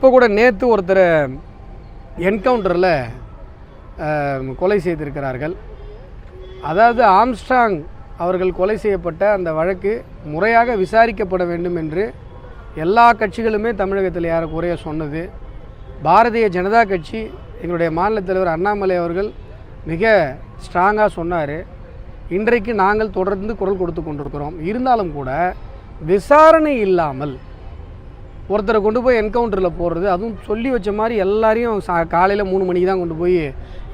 இப்போ கூட நேற்று ஒருத்தரை என்கவுண்டரில் கொலை செய்திருக்கிறார்கள். அதாவது ஆம்ஸ்ட்ராங் அவர்கள் கொலை செய்யப்பட்ட அந்த வழக்கு முறையாக விசாரிக்கப்பட வேண்டும் என்று எல்லா கட்சிகளுமே தமிழகத்தில் ஏறக்குறைய சொன்னது. பாரதிய ஜனதா கட்சி எங்களுடைய மாநில தலைவர் அண்ணாமலை அவர்கள் மிக ஸ்ட்ராங்காக சொன்னார். இன்றைக்கு நாங்கள் தொடர்ந்து குரல் கொடுத்து கொண்டிருக்கிறோம். இருந்தாலும் கூட விசாரணை இல்லாமல் ஒருத்தரை கொண்டு போய் என்கவுண்டரில் போடுறது. அதுவும் சொல்லி வச்ச மாதிரி எல்லாரையும் சா காலையில் மூணு மணிக்கு தான் கொண்டு போய்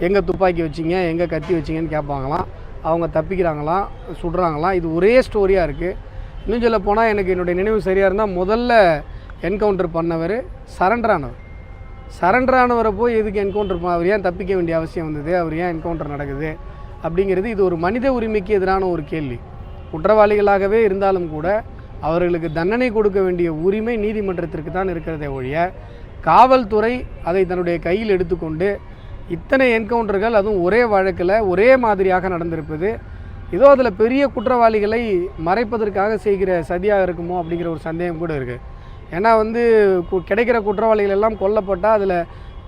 எங்கே துப்பாக்கி வச்சிங்க எங்கே கத்தி வச்சிங்கன்னு கேட்பாங்களாம். அவங்க தப்பிக்கிறாங்களாம் சுடுறாங்களாம். இது ஒரே ஸ்டோரியாக இருக்குது இன்னும் சொல்ல போனால் எனக்கு என்னுடைய நினைவு சரியாக இருந்தால் முதல்ல என்கவுண்டர் பண்ணவர் சரண்டர் ஆனவர். சரண்டர் ஆனவரை போய் எதுக்கு என்கவுண்டர் அவர் ஏன் தப்பிக்க வேண்டிய அவசியம் வந்தது? அவர் ஏன் என்கவுண்டர் நடக்குது? அப்படிங்கிறது இது ஒரு மனித உரிமைக்கு எதிரான ஒரு கேள்வி. குற்றவாளிகளாகவே இருந்தாலும் கூட அவர்களுக்கு தண்டனை கொடுக்க வேண்டிய உரிமை நீதிமன்றத்திற்கு தான் இருக்கிறதே ஒழிய காவல்துறை அதை தன்னுடைய கையில் எடுத்துக்கொண்டு இத்தனை என்கவுண்டர்கள் அதுவும் ஒரே வழக்கில் ஒரே மாதிரியாக நடந்திருப்பது ஏதோ அதில் பெரிய குற்றவாளிகளை மறைப்பதற்காக செய்கிற சதியாக இருக்குமோ அப்படிங்கிற ஒரு சந்தேகம் கூட இருக்குது ஏன்னா வந்து கு- கிடைக்கிற குற்றவாளிகள் எல்லாம் கொல்லப்பட்டால் அதில்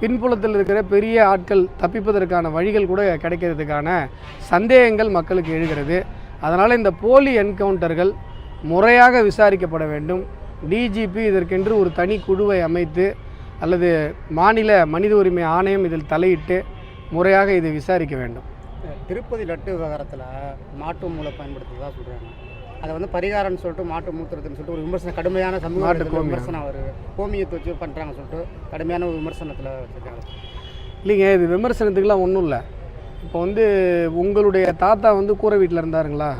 பின்புலத்தில் இருக்கிற பெரிய ஆட்கள் தப்பிப்பதற்கான வழிகள் கூட கிடைக்கிறதுக்கான சந்தேகங்கள் மக்களுக்கு எழுகிறது. அதனால் இந்த போலி என்கவுண்டர்கள் முறையாக விசாரிக்கப்பட வேண்டும். டிஜிபி இதற்கென்று ஒரு தனி குழுவை அமைத்து அல்லது மாநில மனித உரிமை ஆணையம் இதில் தலையிட்டு முறையாக இதை விசாரிக்க வேண்டும். திருப்பதி லட்டு விவகாரத்தில் மாட்டு மூளை பயன்படுத்துறதா சொல்கிறாங்க அதை வந்து பரிகாரம்னு சொல்லிட்டு மாட்டு மூத்திரத்துன்னு சொல்லிட்டு ஒரு விமர்சனம் கடுமையான சமூக மாட்டு. விமர்சனம் வருது கோமியத்தை வச்சு பண்ணுறாங்க சொல்லிட்டு கடுமையான ஒரு விமர்சனத்தில் வச்சுருக்காங்க இல்லைங்க இது விமர்சனத்துக்குலாம் ஒன்றும் இல்லை. இப்போ வந்து உங்களுடைய தாத்தா வந்து கூரை வீட்டில் இருந்தாருங்களா?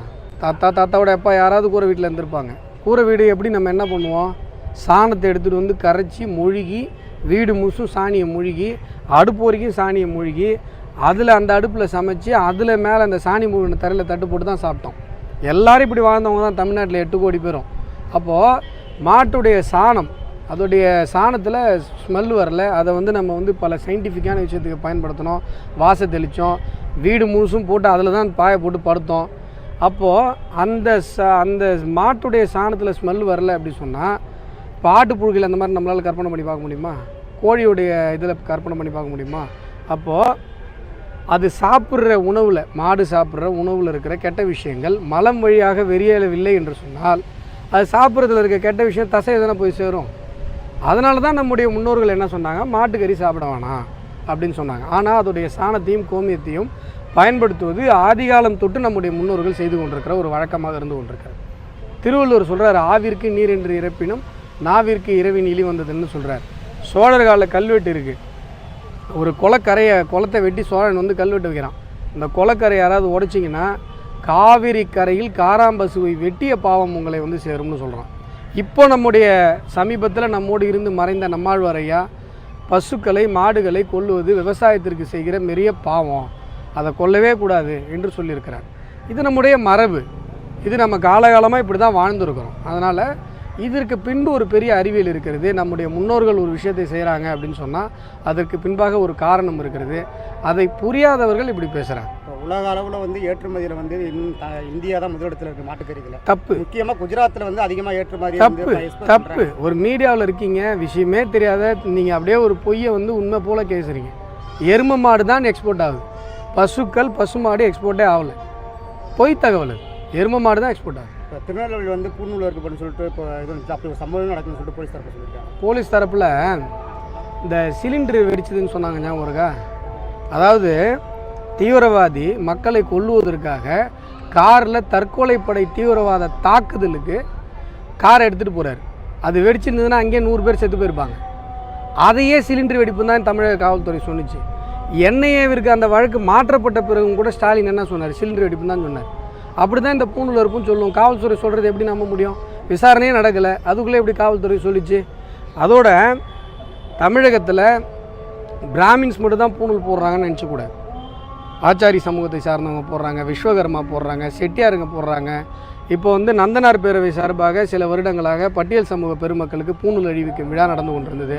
தாத்தா தாத்தாவோட அப்பா யாராவது கூரை வீட்டில் இருந்திருப்பாங்க. கூரை வீடு எப்படி நம்ம என்ன பண்ணுவோம்? சாணத்தை எடுத்துகிட்டு வந்து கரைச்சி மூழ்கி வீடு முழுசும் சாணியை மூழ்கி அடுப்பு வரைக்கும் சாணியை மூழ்கி அதில் அந்த அடுப்பில் சமைச்சு அதில் மேலே அந்த சாணி மூழ்கின தரையில் தட்டு போட்டு தான் சாப்பிட்டோம். எல்லாரும் இப்படி வாழ்ந்தவங்க தான் தமிழ்நாட்டில் எட்டு கோடி பேரும். அப்போது மாட்டுடைய சாணம் அதோடைய சாணத்தில் ஸ்மெல் வரல. அதை வந்து நம்ம வந்து பல சயின்டிஃபிக்கான விஷயத்துக்கு பயன்படுத்தினோம். வாச தெளித்தோம் வீடு முழுசும் போட்டு அதில் தான் பாயை போட்டு படுத்தோம். அப்போது அந்த ச அந்த மாட்டுடைய சாணத்தில் ஸ்மெல் வரல அப்படி சொன்னால் இப்போ ஆட்டுப்புழுகள் அந்த மாதிரி நம்மளால் கற்பனை பண்ணி பார்க்க முடியுமா? கோழியுடைய இதில் கற்பனை பண்ணி பார்க்க முடியுமா? அப்போது அது சாப்பிட்ற உணவில் மாடு சாப்பிட்ற உணவில் இருக்கிற கெட்ட விஷயங்கள் மலம் வழியாக வெறியலவில்லை என்று சொன்னால் அது சாப்பிட்றதுல இருக்க கெட்ட விஷயம் தசை எதனா போய் சேரும். அதனால தான் நம்முடைய முன்னோர்கள் என்ன சொன்னாங்க? மாட்டுக்கறி சாப்பிட வேணாம் அப்படின்னு சொன்னாங்க. ஆனால் அதோடைய சாணத்தையும் கோமியத்தையும் பயன்படுத்துவது ஆதிகாலம் தொட்டு நம்முடைய முன்னோர்கள் செய்து கொண்டிருக்கிற ஒரு வழக்கமாக இருந்து கொண்டிருக்கிறது. திருவள்ளுவர் சொல்கிறார் ஆவிற்கு நீர் என்று இறப்பினும் நாவிற்கு இரவின் இழி வந்ததுன்னு சொல்கிறார் சோழர் கால கல்வெட்டு இருக்குது ஒரு குளக்கரையை குளத்தை வெட்டி சோழன் வந்து கல்வெட்டு வைக்கிறான். இந்த குளக்கரை யாராவது உடைச்சிங்கன்னா காவிரி கரையில் காராம்பசுவை வெட்டிய பாவம் உங்களை வந்து சேரும்னு சொல்கிறான் இப்போ நம்முடைய சமீபத்தில் நம்மோடு இருந்து மறைந்த நம்மாழ்வாரையா பசுக்களை மாடுகளை கொல்லுவது விவசாயத்திற்கு செய்கிற பெரிய பாவம். அதை கொல்லவே கூடாது என்று சொல்லியிருக்கிறார். இது நம்முடைய மரபு. இது நம்ம காலகாலமாக இப்படி தான் வாழ்ந்துருக்கிறோம். அதனால் இதற்கு பின்பு ஒரு பெரிய அறிவியல் இருக்கிறது. நம்முடைய முன்னோர்கள் ஒரு விஷயத்தை செய்கிறாங்க அப்படின்னு சொன்னால் அதற்கு பின்பாக ஒரு காரணம் இருக்கிறது. அதை புரியாதவர்கள் இப்படி பேசுகிறாங்க உலக அளவில் வந்து ஏற்றுமதியில் வந்து இந்தியா தான் முதலிடத்தில் இருக்குது மாட்டுக்கறிகளை. தப்பு. முக்கியமாக குஜராத்தில் வந்து அதிகமாக ஏற்றுமதி தப்பு. தப்பு. ஒரு மீடியாவில் இருக்கீங்க விஷயமே தெரியாத நீங்கள் அப்படியே ஒரு பொய்யை வந்து உண்மை போல பேசுகிறீங்க எரும மாடு தான் எக்ஸ்போர்ட் ஆகுது. பசுக்கள் பசு மாடு எக்ஸ்போர்ட்டே ஆகலை. பொய் தகவல். எரும மாடு தான் எக்ஸ்போர்ட் ஆகுது. இப்போ திருநெல்வேலி வந்து பூநூல் இருக்குன்னு சொல்லிட்டு இப்போ இது அப்படி ஒரு சம்பவம் நடக்குதுன்னு சொல்லிட்டு போலீஸ் தரப்பு சொல்லியிருக்காங்க. போலீஸ் தரப்பில் இந்த சிலிண்டர் வெடிச்சதுன்னு சொன்னாங்க ஞாபகம் இருக்கா அதாவது தீவிரவாதி மக்களை கொல்லுவதற்காக காரில் தற்கொலைப்படை தீவிரவாத தாக்குதலுக்கு காரை எடுத்துகிட்டு போகிறார் அது வெடிச்சிருந்ததுன்னா அங்கேயே நூறு பேர் செத்து போயிருப்பாங்க. அதையே சிலிண்டர் வெடிப்பு தான் தமிழக காவல்துறை சொன்னிச்சு. என்ஐஏவிற்கு அந்த வழக்கு மாற்றப்பட்ட பிறகும் கூட ஸ்டாலின் என்ன சொன்னார்? சிலிண்டர் வெடிப்புன்னு தான் சொன்னார். அப்படி தான் இந்த பூணூல் இருக்குன்னு சொல்லுவோம் காவல்துறை சொல்கிறது எப்படி நம்ப முடியும்? விசாரணையே நடக்கலை. அதுக்குள்ளே எப்படி காவல்துறை சொல்லிச்சு? அதோட தமிழகத்தில் பிராமின்ஸ் மட்டும் தான் பூணூல் போடுறாங்கன்னு நினச்சக்கூடாது ஆச்சாரி சமூகத்தை சார்ந்தவங்க போடுறாங்க விஸ்வகர்மா போடுறாங்க செட்டியாருங்க போடுறாங்க. இப்போ வந்து நந்தனார் பேரவை சார்பாக சில வருடங்களாக பட்டியல் சமூக பெருமக்களுக்கு பூணூல் அழிவிக்கும் விழா நடந்து கொண்டிருந்தது.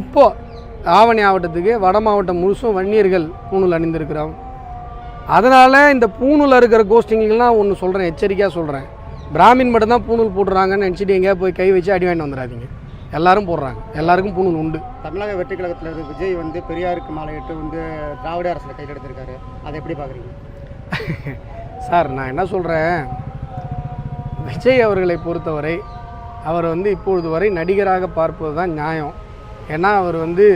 இப்போது ஆவணி மாவட்டத்துக்கு வட மாவட்டம் முழுசும் வன்னியர்கள் பூணூல் அணிந்திருக்கிறோம் அதனால் இந்த பூணூல் இருக்கிற கோஷ்டிங்கெல்லாம் ஒன்று சொல்கிறேன் எச்சரிக்கையாக சொல்கிறேன் பிராமின் மட்டும்தான் பூணூல் போடுறாங்கன்னு நினச்சிட்டு எங்கேயா போய் கை வச்சு அடி வாங்கிட்டு வந்துடாதீங்க. எல்லாரும் போடுறாங்க. எல்லாருக்கும் பூணூல் உண்டு. தமிழக வெற்றி கழகத்தில் இருந்து விஜய் வந்து பெரியாருக்கு மாலையிட்டு வந்து திராவிட அரசில் கையில் எடுத்திருக்காரு. அதை எப்படி பார்க்குறீங்க சார் நான் என்ன சொல்கிறேன் விஜய் அவர்களை பொறுத்தவரை அவர் வந்து இப்பொழுது வரை நடிகராக பார்ப்பது தான் நியாயம். ஏன்னா அவர் வந்து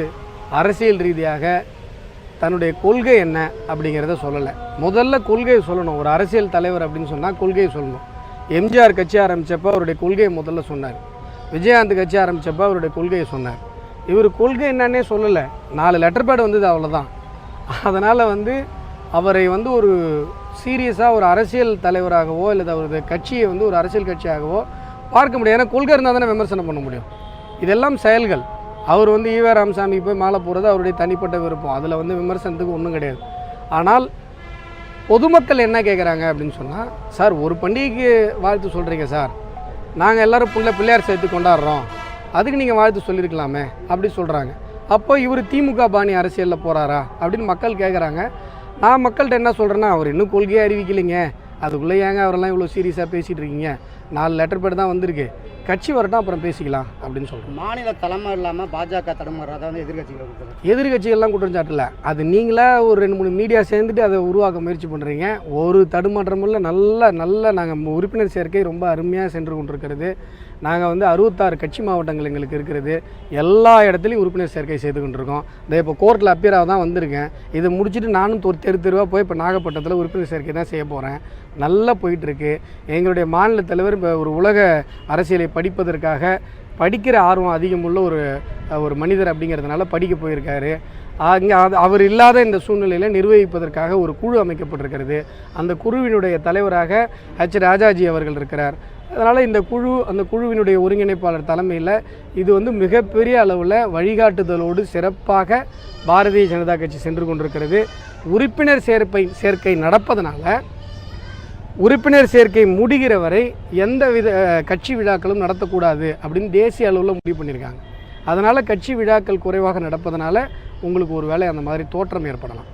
அரசியல் ரீதியாக தன்னுடைய கொள்கை என்ன அப்படிங்கிறத சொல்லலை. முதல்ல கொள்கையை சொல்லணும். ஒரு அரசியல் தலைவர் அப்படின்னு சொன்னால் கொள்கையை சொல்லணும். எம்ஜிஆர் கட்சி ஆரம்பித்தப்போ அவருடைய கொள்கையை முதல்ல சொன்னார். விஜயகாந்த் கட்சி ஆரம்பித்தப்போ அவருடைய கொள்கையை சொன்னார். இவர் கொள்கை என்னன்னே சொல்லலை. நாலு லெட்டர் பேட் வந்தது அவ்வளோதான் அதனால் வந்து அவரை வந்து ஒரு சீரியஸாக ஒரு அரசியல் தலைவராகவோ இல்லை அவரது கட்சியை வந்து ஒரு அரசியல் கட்சியாகவோ பார்க்க முடியாது. ஏன்னா கொள்கை இருந்தால் தானே விமர்சனம் பண்ண முடியும். இதெல்லாம் செயல்கள். அவர் வந்து ஈவே ராமசாமி போய் மாலை போடுறது அவருடைய தனிப்பட்ட விருப்பம். அதில் வந்து விமர்சனத்துக்கு ஒன்றும் கிடையாது. ஆனால் பொதுமக்கள் என்ன கேட்குறாங்க அப்படின்னு சொன்னால் சார் ஒரு பண்டிகைக்கு வாழ்த்து சொல்கிறீங்க சார். நாங்கள் எல்லோரும் பிள்ளை பிள்ளையார் சேர்த்து கொண்டாடுறோம். அதுக்கு நீங்கள் வாழ்த்து சொல்லியிருக்கலாமே அப்படி சொல்கிறாங்க அப்போ இவர் திமுக பாணி அரசியலில் போகிறாரா அப்படின்னு மக்கள் கேட்குறாங்க நான் மக்கள்கிட்ட என்ன சொல்கிறேன்னா அவர் இன்னும் கொள்கையை அறிவிக்கலைங்க. அதுக்குள்ளே ஏங்க அவரெல்லாம் இவ்வளோ சீரியஸாக பேசிகிட்டு இருக்கீங்க? நாலு லெட்டர் பேர் தான் வந்திருக்கு. கட்சி வரட்டும் அப்புறம் பேசிக்கலாம் அப்படின்னு சொல்கிறேன் மாநில தலைமை இல்லாமல் பாஜக தடுமாறுறதா வந்து எதிர்கட்சிகள் கொடுக்குறாங்க எதிர்கட்சிகள்லாம் குற்றம் சாட்டல அது நீங்களா ஒரு ரெண்டு மூணு மீடியா சேர்ந்துட்டு அதை உருவாக்க முயற்சி பண்ணுறீங்க ஒரு தடுமாற்றமும் இல்லை நல்ல நல்ல நாங்கள் உறுப்பினர் சேர்க்கை ரொம்ப அருமையாக சென்று கொண்டிருக்கிறது. நாங்கள் வந்து அறுபத்தாறு கட்சி மாவட்டங்கள் எங்களுக்கு இருக்கிறது. எல்லா இடத்துலையும் உறுப்பினர் சேர்க்கை செய்து கொண்டிருக்கோம். இதை இப்போ கோர்ட்டில் அப்பியராக தான் வந்திருக்கேன். இதை முடிச்சுட்டு நானும் ஒரு தெரு தெருவாக போய் இப்போ நாகப்பட்டினத்தில் உறுப்பினர் சேர்க்கை தான் செய்ய போகிறேன் நல்லா போயிட்டுருக்கு. எங்களுடைய மாநில தலைவர் இப்போ ஒரு உலக அரசியலை படிப்பதற்காக படிக்கிற ஆர்வம் அதிகமுள்ள ஒரு ஒரு மனிதர் அப்படிங்கிறதுனால படிக்க போயிருக்காரு. அங்கே அது அவர் இல்லாத இந்த சூழ்நிலையில் நிர்வகிப்பதற்காக ஒரு குழு அமைக்கப்பட்டிருக்கிறது. அந்த குழுவினுடைய தலைவராக ஹெச் ராஜாஜி அவர்கள் இருக்கிறார். அதனால் இந்த குழு அந்த குழுவினுடைய ஒருங்கிணைப்பாளர் தலைமையில் இது வந்து மிகப்பெரிய அளவில் வழிகாட்டுதலோடு சிறப்பாக பாரதிய ஜனதா கட்சி சென்று கொண்டிருக்கிறது. உறுப்பினர் சேர்ப்பை சேர்க்கை நடப்பதனால உறுப்பினர் சேர்க்கை முடிகிற வரை எந்த வித கட்சி விழாக்களும் நடத்தக்கூடாது அப்படின்னு தேசிய அளவில் முடிவு பண்ணியிருக்காங்க. அதனால் கட்சி விழாக்கள் குறைவாக நடப்பதனால உங்களுக்கு ஒரு வேளை அந்த மாதிரி தோற்றம் ஏற்படலாம்.